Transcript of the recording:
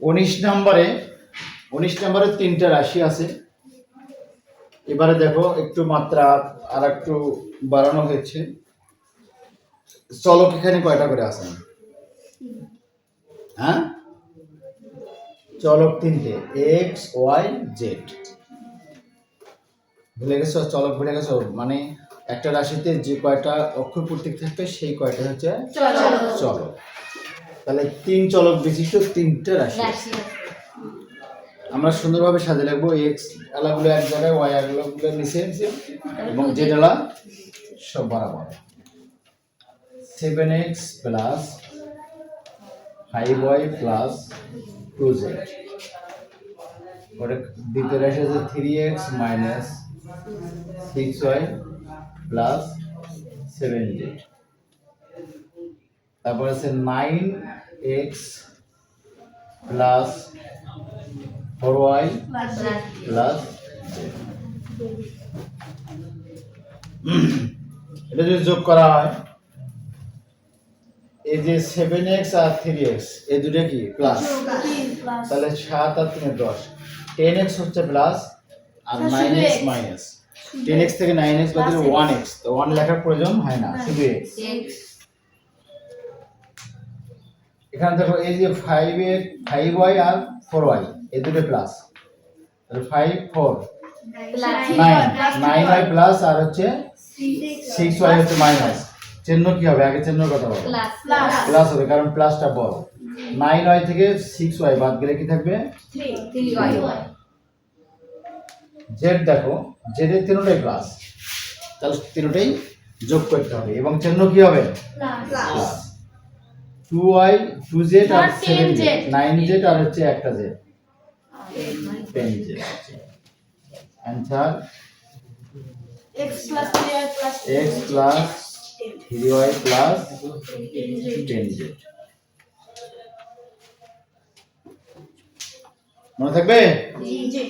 উনিশ নম্বরে উনিশ নম্বরে তিনটা রাশি আছে। এবারে দেখো একটু মাত্রা আর একটু বাড়ানো হয়েছে। চলক এখানে কয়টা করে আছে? হ্যাঁ? চলক তিনটে এক্স ওয়াই জেড ভুলে গেছো? চলক ভুলে গেছো? মানে একটা রাশিতে যে কয়টা অক্ষর প্রতীক থাকবে সেই কয়টা হচ্ছে চলক। তাহলে তিন চলক বিশিষ্ট তিনটে রাশি। আমরা সুন্দরভাবে সাজে রাখব এক্স আলাগুলো এক জায়গায় ওয়াই আলাগুলো নিচে এবং জেড আলা সব বরাবর। Seven X plus five Y plus two Z ওটা দ্বিতীয় রাশি আছে three X minus six Y plus seven Z তারপর আছে nine X plus four Y plus এটা যদি যোগ করা হয় এই যে সেভেন এক্স আর থ্রি এক্স এই দুটো কি? প্লাস তাহলে সাত আর তিনে দশ। টেন এক্স হচ্ছে প্লাস আর nine X. Minus ten X থেকে নাইন এক্স বাদ। ওয়ান এক্স তো ওয়ান লেখার প্রয়োজন হয় না শুধু এক্স এখানে দেখো এই যে ফাইভ এর ফাইভ ওয়াই আর ফোর ওয়াই এই দুটো প্লাস তাহলে five four nine nine Y plus আর হচ্ছে সিক্স ওয়াই হচ্ছে মাইনাস চিহ্ন কি হবে? আগে চিহ্ন কথা বলো। প্লাস হবে কারণ প্লাসটা বড়। নাইন ওয়াই থেকে সিক্স ওয়াই বাদ গেলে কি থাকবে? জেড দেখো জেডের তিনটাই প্লাস তাহলে তিনটাই যোগ করতে হবে। এবং চিহ্ন কি হবে? Plus two Y two Z আর সেভেন জেড। নাইন জেড আর হচ্ছে একটা Z. Ten Z answer X plus three Y plus ten Z. মনে থাকবে? জি।